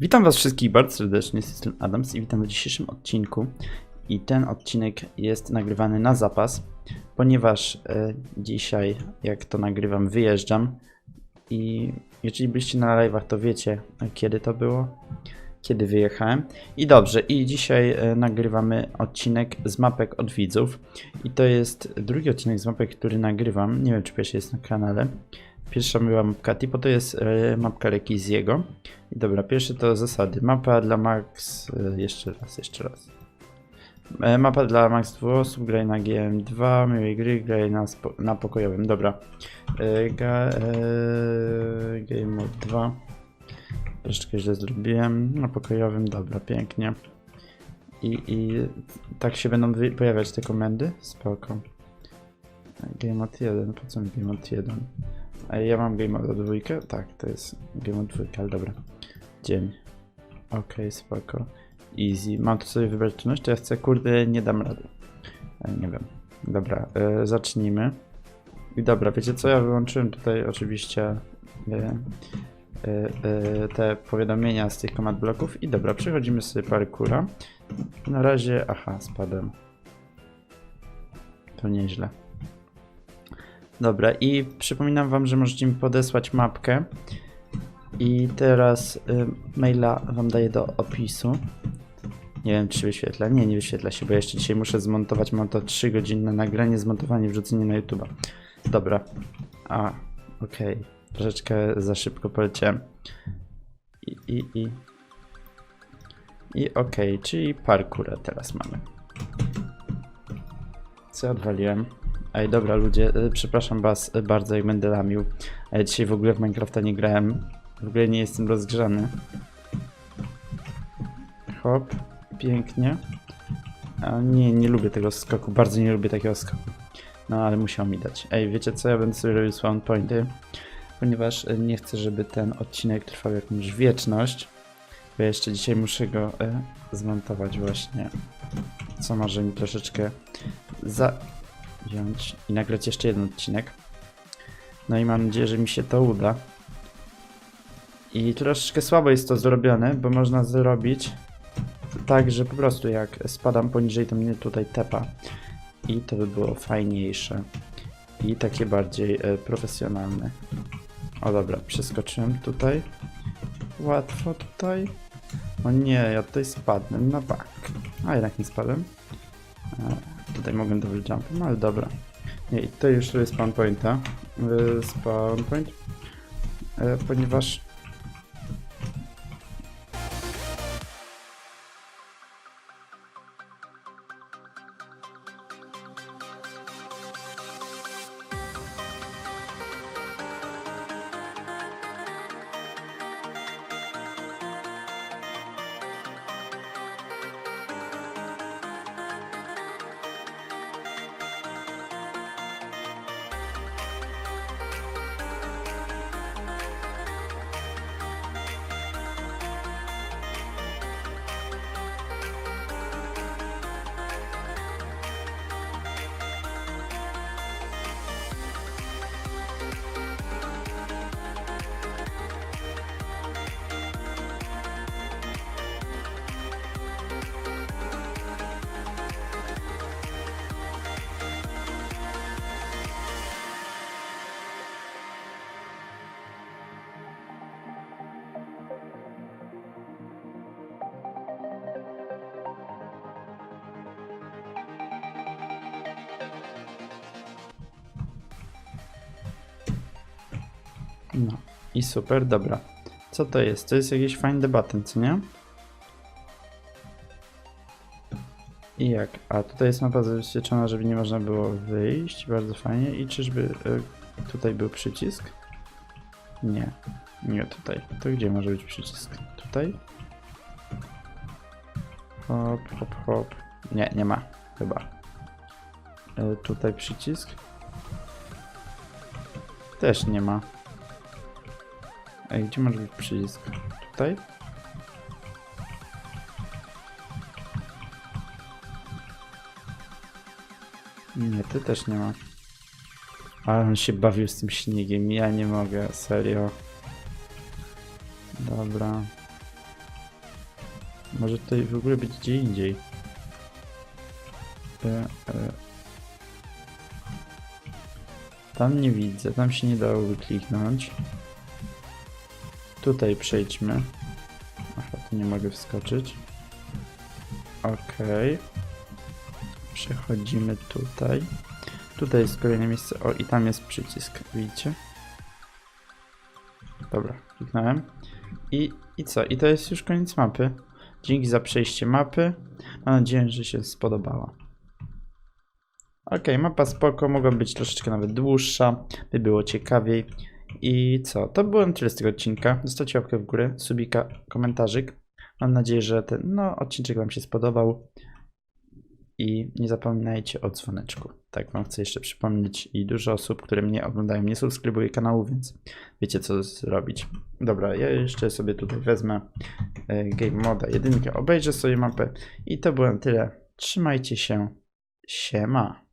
Witam Was wszystkich bardzo serdecznie, jestem Adams i witam w dzisiejszym odcinku. I ten odcinek jest nagrywany na zapas, ponieważ e, dzisiaj, jak to nagrywam, wyjeżdżam. I jeżeli byliście na live'ach, to wiecie, e, kiedy to było, kiedy wyjechałem. I dobrze, i dzisiaj e, nagrywamy odcinek z mapek od widzów. I to jest drugi odcinek z mapek, który nagrywam. Nie wiem, czy pierwszy jest na kanale. Pierwsza była mapka Tipo, to jest e, mapka Lekiziego. I dobra, pierwsze to zasady. Mapa dla Max. e, Jeszcze raz, jeszcze raz. E, Mapa dla Max 2 osób, graj na GM2, miłej gry, graj na, na pokojowym. Dobra. E, ga, e, game mode 2. Troszeczkę źle zrobiłem. Na pokojowym, dobra, pięknie. I, i tak się będą pojawiać te komendy? Spoko. Game mode 1, po co mi game mode 1? Ja mam game mode dwójkę? Tak, to jest game mode dwójka, ale dobra. Dzień. Okej, spoko. Easy. Mam tu sobie wybrać czynność, to ja chcę, kurde, nie dam rady. E, nie wiem. Dobra, e, zacznijmy. I dobra, wiecie co, ja wyłączyłem tutaj oczywiście e, te powiadomienia z tych komand bloków i dobra, przechodzimy sobie parkura. Na razie, aha, spadłem. To nieźle. Dobra, i przypominam wam, że możecie mi podesłać mapkę. I teraz y, maila wam daję do opisu. Nie wiem, czy wyświetla. Nie, nie wyświetla się, bo jeszcze dzisiaj muszę zmontować. Mam to 3 godzinne nagranie, zmontowanie, wrzucenie na YouTube. Dobra. A, okej. Troszeczkę za szybko poleciałem. I, i, i. I okej, czyli parkurę teraz mamy. Co odwaliłem? Ej, dobra ludzie, y, przepraszam was y, bardzo jak będę lamił. Ja dzisiaj w ogóle w Minecrafta nie grałem. W ogóle nie jestem rozgrzany. Hop, pięknie. A nie, nie lubię tego skoku, bardzo nie lubię takiego skoku. No ale musiał mi dać. Ej, wiecie co, ja będę sobie robił spawn pointy, ponieważ nie chcę, żeby ten odcinek trwał jakąś wieczność. Bo jeszcze dzisiaj muszę go zmontować właśnie. Co może mi troszeczkę zająć i nagrać jeszcze jeden odcinek. No i mam nadzieję, że mi się to uda. I troszeczkę słabo jest to zrobione, bo można zrobić tak, że po prostu jak spadam poniżej, to mnie tutaj tepa. I to by było fajniejsze. I takie bardziej e, profesjonalne. O dobra, przeskoczyłem tutaj. Łatwo tutaj. O nie, ja tutaj spadnę na bank. A jednak nie spadłem. Tutaj mogę double jumpem, ale dobra. Nie, i tutaj już robię spawn pointa. Spawn point. E, ponieważ No i super, dobra. Co to jest? To jest jakiś fajny button, co nie? I jak? A tutaj jest mapa zabezpieczona, żeby nie można było wyjść. Bardzo fajnie. I czyżby y, tutaj był przycisk? Nie. Nie tutaj. To gdzie może być przycisk? Tutaj? Hop, hop, hop. Nie, nie ma. Chyba. Y, tutaj przycisk? Też nie ma. Ej, gdzie może być przycisk? Tutaj? Nie, ty też nie ma. Ale on się bawił z tym śniegiem, ja nie mogę, serio. Dobra. Może tutaj w ogóle być gdzie indziej. E, e. Tam nie widzę, tam się nie dało wykliknąć. Tutaj przejdźmy. Aha, tu nie mogę wskoczyć. Okej. Przechodzimy tutaj. Tutaj jest kolejne miejsce. O, i tam jest przycisk, widzicie? Dobra, kliknąłem. I, I co? I to jest już koniec mapy. Dzięki za przejście mapy. Mam nadzieję, że się spodobała. Ok, mapa spoko, mogła być troszeczkę nawet dłuższa, by było ciekawiej. I co? To było tyle z tego odcinka. Zostawcie łapkę w górę, subika, komentarzyk. Mam nadzieję, że ten no, odcinek Wam się spodobał. I nie zapominajcie o dzwoneczku. Tak Wam chcę jeszcze przypomnieć. I dużo osób, które mnie oglądają, nie subskrybuje kanału, więc wiecie co zrobić. Dobra, ja jeszcze sobie tutaj wezmę e, Game Moda 1, obejrzę sobie mapę. I to było tyle. Trzymajcie się. Siema.